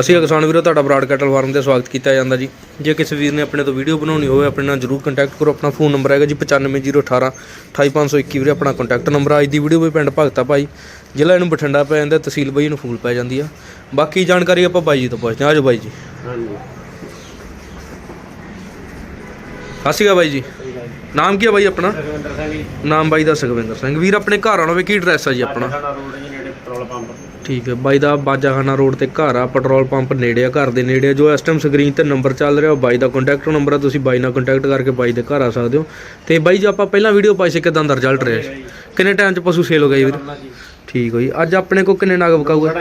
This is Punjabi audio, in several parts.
ਅਸੀਂ ਕਿਸਾਨ ਵੀਰੋ ਤੁਹਾਡਾ ਬਰਾਡ ਕੈਟਲ ਫਾਰਮ ਤੇ ਸਵਾਗਤ ਕੀਤਾ ਜਾਂਦਾ ਜੀ। ਜੇ ਕਿਸੇ ਵੀਰ ਨੇ ਆਪਣੇ ਤੋਂ ਵੀਡੀਓ ਬਣਾਉਣੀ ਹੋਵੇ ਆਪਣੇ ਨਾਲ ਜਰੂਰ ਕੰਟੈਕਟ ਕਰੋ। ਆਪਣਾ ਫੋਨ ਨੰਬਰ ਹੈਗਾ ਜੀ 95018 28521 ਵੀਰੇ ਆਪਣਾ ਕੰਟੈਕਟ ਨੰਬਰ ਆ। ਅੱਜ ਦੀ ਵੀਡੀਓ ਵੀ ਪਿੰਡ ਭਗਤਾ ਭਾਈ ਜ਼ਿਲ੍ਹਾ ਇਹਨੂੰ ਬਠਿੰਡਾ ਪੈ ਜਾਂਦਾ ਤਹਿਸੀਲ ਬਾਈ ਨੂੰ ਫੂਲ ਪੈ ਜਾਂਦੀ ਆ। ਬਾਕੀ ਜਾਣਕਾਰੀ ਆਪਾਂ ਬਾਈ ਜੀ ਤੋਂ ਪੁੱਛਦੇ ਹਾਂ। ਆਜੋ ਬਾਈ ਜੀ। ਹਾਂਜੀ। ਸਤਿ ਬਾਈ ਜੀ। ਨਾਮ ਕੀ ਹੈ ਬਾਈ ਆਪਣਾ? ਨਾਮ ਬਾਈ ਦਾ ਸੁਖਵਿੰਦਰ ਸਿੰਘ। ਵੀਰ ਆਪਣੇ ਘਰ ਆਉਣਾ ਵੇ ਕੀ ਐਡਰੈਸ ਆ ਜੀ ਆਪਣਾ? ਸਾਡਾ ਰੋਡ ਜੀ ਨੇੜੇ ਪੈਟਰੋਲ ਪੰਪ। ਠੀਕ ਹੈ। ਬਾਈ ਦਾ ਬਾਜਾਖਾਨਾ ਰੋਡ ਤੇ ਘਰ ਆ ਪੈਟਰੋਲ ਪੰਪ ਨੇੜੇ ਆ ਘਰ ਦੇ ਨੇੜੇ ਆ। ਜੋ ਇਸ ਟਾਈਮ ਸਕਰੀਨ ਤੇ ਨੰਬਰ ਚੱਲ ਰਿਹਾ ਉਹ ਬਾਈ ਦਾ ਕੰਟੈਕਟ ਨੰਬਰ ਆ। ਤੁਸੀਂ ਬਾਈ ਨਾਲ ਕੰਟੈਕਟ ਕਰਕੇ ਬਾਈ ਦੇ ਘਰ ਆ ਸਕਦੇ ਹੋ। ਤੇ ਬਾਈ ਜੀ ਆਪਾਂ ਪਹਿਲਾਂ ਵੀਡੀਓ ਪਾਈ ਸੀ ਕਿਦਾਂ ਦਾ ਰਿਜ਼ਲਟ ਰਿਹਾ? ਕਿੰਨੇ ਟਾਈਮ ਚ ਪਸ਼ੂ ਸੇਲ ਹੋ ਜੀ ਵੀਰ? ਠੀਕ ਹੋ ਜੀ। ਅੱਜ ਆਪਣੇ ਕੋ ਕਿੰਨੇ ਨਗ ਵਿਕਾਊਗਾ?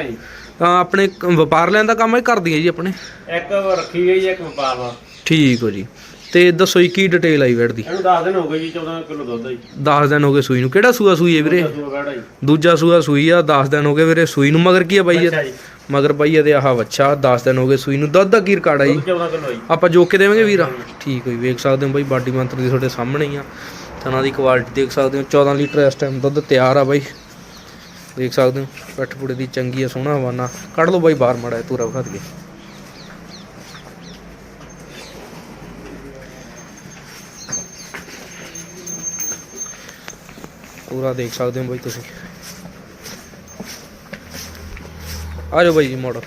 ਆਪਣੇ ਵਪਾਰ ਲੈਣ ਦਾ ਕੰਮ ਹੀ ਕਰਦੀ ਹੈ ਜੀ ਆਪਣੇ? ਇੱਕ ਰੱਖੀ ਗਈ ਇੱਕ ਵਪਾਰ ਠੀਕ ਹੋ ਜੀ। ਤੇ ਦੱਸੋ ਜੀ ਕੀ ਡਿਟੇਲ ਆਈ ਵੈਟ ਦੀ? ਇਹਨੂੰ 10 ਦਿਨ ਹੋ ਗਏ ਜੀ 14 ਕਿਲੋ ਦੁੱਧ ਆ ਜੀ। 10 ਦਿਨ ਹੋ ਗਏ ਸੂਈ ਨੂੰ। ਕਿਹੜਾ ਸੂਆ ਸੂਈ ਹੈ ਵੀਰੇ? ਦਸੂਆ ਜੀ। ਦੂਜਾ ਸੂਆ ਸੂਈ ਆ 10 ਦਿਨ ਹੋ ਗਏ ਵੀਰੇ ਸੂਈ ਨੂੰ। ਮਗਰ ਕੀ ਆ ਬਾਈ ਅੱਛਾ ਇਹ ਜੀ। ਮਗਰ ਬਾਈ ਇਹਦੇ ਆਹ ਵੱਛਾ 10 ਦਿਨ ਹੋ ਗਏ ਸੂਈ ਨੂੰ। ਦੁੱਧ ਦਾ ਕੀ ਰਿਕਾਰਡ ਆ ਜੀ? 14 ਕਿਲੋ ਜੀ। ਆਪਾਂ ਜੋਕ ਕੇ ਦੇਵਾਂਗੇ ਵੀਰਾ? ਠੀਕ ਹੋਈ ਵੇਖ ਸਕਦੇ ਹੋ ਬਾਈ ਬਾਡੀ ਮੰਤਰ ਦੀ ਤੁਹਾਡੇ ਸਾਹਮਣੇ ਹੀ ਆ। ਥਣਾ ਦੀ ਕੁਆਲਿਟੀ ਦੇਖ ਸਕਦੇ ਹੋ। 14 ਲੀਟਰ ਇਸ ਟਾਈਮ ਦੁੱਧ ਤਿਆਰ ਆ ਬਾਈ। ਦੇਖ ਸਕਦੇ ਹੋ ਪੱਠ ਪੁੜੇ ਦੀ ਚੰਗੀ ਆ ਸੋਹਣਾ ਹਵਾਨਾ। ਕੱਢ ਲਓ ਬਾਈ ਬਾਹਰ ਮੜਾ ਤੂਰਾ ਵਿਖਾ ਦਈਏ। ਪੂਰਾ ਦੇਖ ਸਕਦੇ ਹੋ ਬਾਈ ਤੁਸੀਂ। ਆ ਜਾਓ ਬਾਈ ਜੀ ਮੋੜੋ।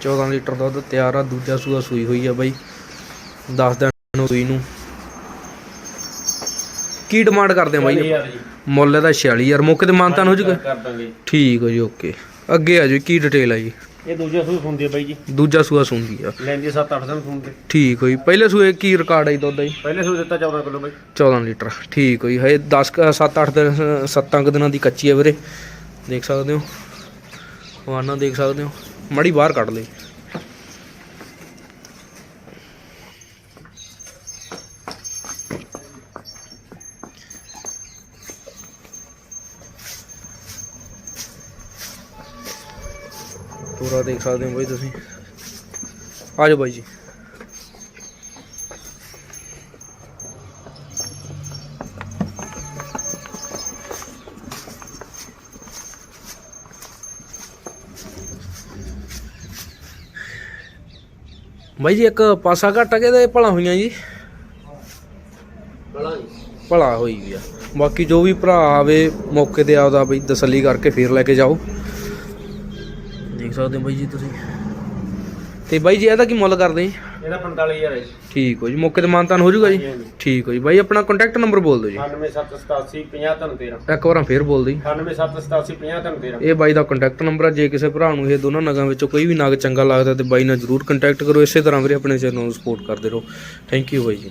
ਚੌਦਾਂ ਲੀਟਰ ਦੁੱਧ ਤਿਆਰ ਆ, ਦੂਜਾ ਸੂਆ ਸੂਈ ਹੋਈ ਆ ਬਾਈ। 10 ਦਿਨ ਸੂਈ ਨੂੰ ਕੀ ਡਿਮਾਂਡ ਕਰਦੇ ਆ ਬਾਈ? ਮੁੱਲ ਇਹਦਾ 46000 ਮੌਕੇ ਤੇ ਮਾਨਤਾਨ ਹੋ ਜੂਗਾ? ਕਰ ਦਾਂਗੇ। ਠੀਕ ਹੋ ਜੀ ਓਕੇ। ਅੱਗੇ ਆ ਜੀ ਕੀ ਡਿਟੇਲ ਆ ਜੀ? ਇਹ ਦੂਜੇ ਸੂਸ ਹੁੰਦੀ ਹੈ ਬਾਈ ਜੀ। ਦੂਜਾ ਸੂਆ ਸੁਣਦੀ ਆ। ਲੈਂਦੀ 7-8 ਦਿਨ ਸੁਣਦੇ। ਠੀਕ ਹੋਈ ਪਹਿਲੇ ਸੂਏ ਕੀ ਰਿਕਾਰਡ ਆਈ ਦੁੱਧ ਦਾ ਜੀ? ਪਹਿਲੇ ਸੂਸ ਦਿੱਤਾ 14 ਕਿਲੋ ਬਾਈ। 14 ਲੀਟਰ। ਠੀਕ ਹੋਈ ਹੈ 10 7 8 ਦਿਨ 7 ਦਿਨਾਂ ਦੀ ਕੱਚੀ ਹੈ ਵੀਰੇ। ਦੇਖ ਸਕਦੇ ਹੋ? ਹਵਾਨਾ ਦੇਖ ਸਕਦੇ ਹੋ? ਮੜੀ ਬਾਹਰ ਕੱਢ ਲਈ। ਪੂਰਾ ਦੇਖ ਸਕਦੇ ਹੋ ਬਾਈ ਤੁਸੀਂ। ਆ ਜਾਓ ਬਾਈ ਜੀ। ਬਾਈ ਜੀ ਇੱਕ ਪਾਸਾ ਘੱਟ ਕੇ ਤੇ ਭਲਾ ਹੋਈਆਂ ਜੀ? ਭਲਾ ਹੋਈ ਵੀ ਆ। ਬਾਕੀ ਜੋ ਵੀ ਭਰਾ ਆਵੇ ਮੌਕੇ ਤੇ ਆਪਦਾ ਬਈ ਤਸੱਲੀ ਕਰਕੇ ਫੇਰ ਲੈ ਕੇ ਜਾਓ। ਦੇਖ ਸਕਦੇ ਹੋ ਬਾਈ ਜੀ ਤੁਸੀਂ। ਤੇ ਬਾਈ ਜੀ ਇਹਦਾ ਕੀ ਮੁੱਲ ਕਰਦੇ ਜੀ? ਇਹਦਾ 45000 ਹੈ ਜੀ। ਠੀਕ ਹੋ ਜੀ ਮੌਕੇ ਤੇ ਮਾਨਤਾਨ ਹੋ ਜਾਊਗਾ ਜੀ? ਹਾਂਜੀ। ਠੀਕ ਹੋ ਜੀ ਬਾਈ ਆਪਣਾ ਕੰਟੈਕਟ ਨੰਬਰ ਬੋਲ ਦਿਓ ਜੀ। 9787 5013 ਇੱਕ ਵਾਰ ਫੇਰ ਬੋਲ ਦਿਓ ਜੀ। 9787 5013 ਇਹ ਬਾਈ ਦਾ ਕੰਟੈਕਟ ਨੰਬਰ ਆ ਜੇ ਕਿਸੇ ਭਰਾ ਨੂੰ ਇਹ ਦੋਨਾਂ ਨਗਾਂ ਵਿੱਚੋਂ ਕੋਈ ਵੀ ਨਗ ਚੰਗਾ ਲੱਗਦਾ ਤੇ ਬਾਈ ਨਾਲ ਜਰੂਰ ਕੰਟੈਕਟ ਕਰੋ। ਇਸੇ ਤਰ੍ਹਾਂ ਵੀਰੇ ਆਪਣੇ ਚੈਨਲ ਨੂੰ ਸਪੋਰਟ ਕਰਦੇ ਰਹੋ। ਥੈਂਕ ਯੂ ਬਾਈ ਜੀ।